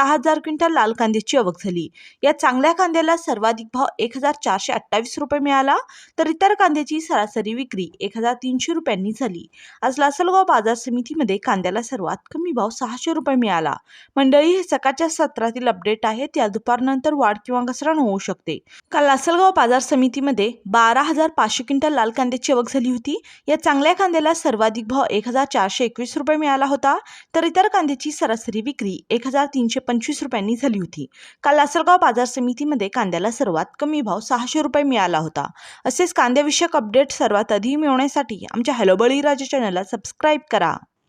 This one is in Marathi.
सहा हजार क्विंटल लाल कांद्याची आवक झाली. या चांगल्या कांद्याला सर्वाधिक भाव एक हजार चारशे अठ्ठावीस रुपये मिळाला तर इतर कांद्याची सरासरी विक्री एक हजार तीनशे रुपयांनी झाली. आज लासलगाव बाजार समितीमध्ये कांद्याला सर्वात कमी भाव सहाशे रुपये मिळाला. मंडळी हे सकाळच्या सत्रातील अपडेट आहेत त्या दुपारनंतर वाढ किंवा घसरण होऊ शकते. काल लासलगाव बाजार समितीमध्ये बारा हजार पाचशे क्विंटल लाल कांद्याची आवक झाली होती. या चांगल्या कांद्याला सर्वाधिक भाव एक हजार चारशे एकवीस रुपये मिळाला होता तर इतर कांद्याची सरासरी विक्री एक हजार तीनशे पंचवीस रुपयांनी झाली होती. काल लासलगाव बाजार समितीमध्ये कांद्याला सर्वात कमी भाव सहाशे रुपये मिळाला होता. असेच कांद्याविषयक अपडेट सर्वात आधी मिळवण्यासाठी आमच्या हॅलोबळी राजा चॅनलला सबस्क्राईब करा.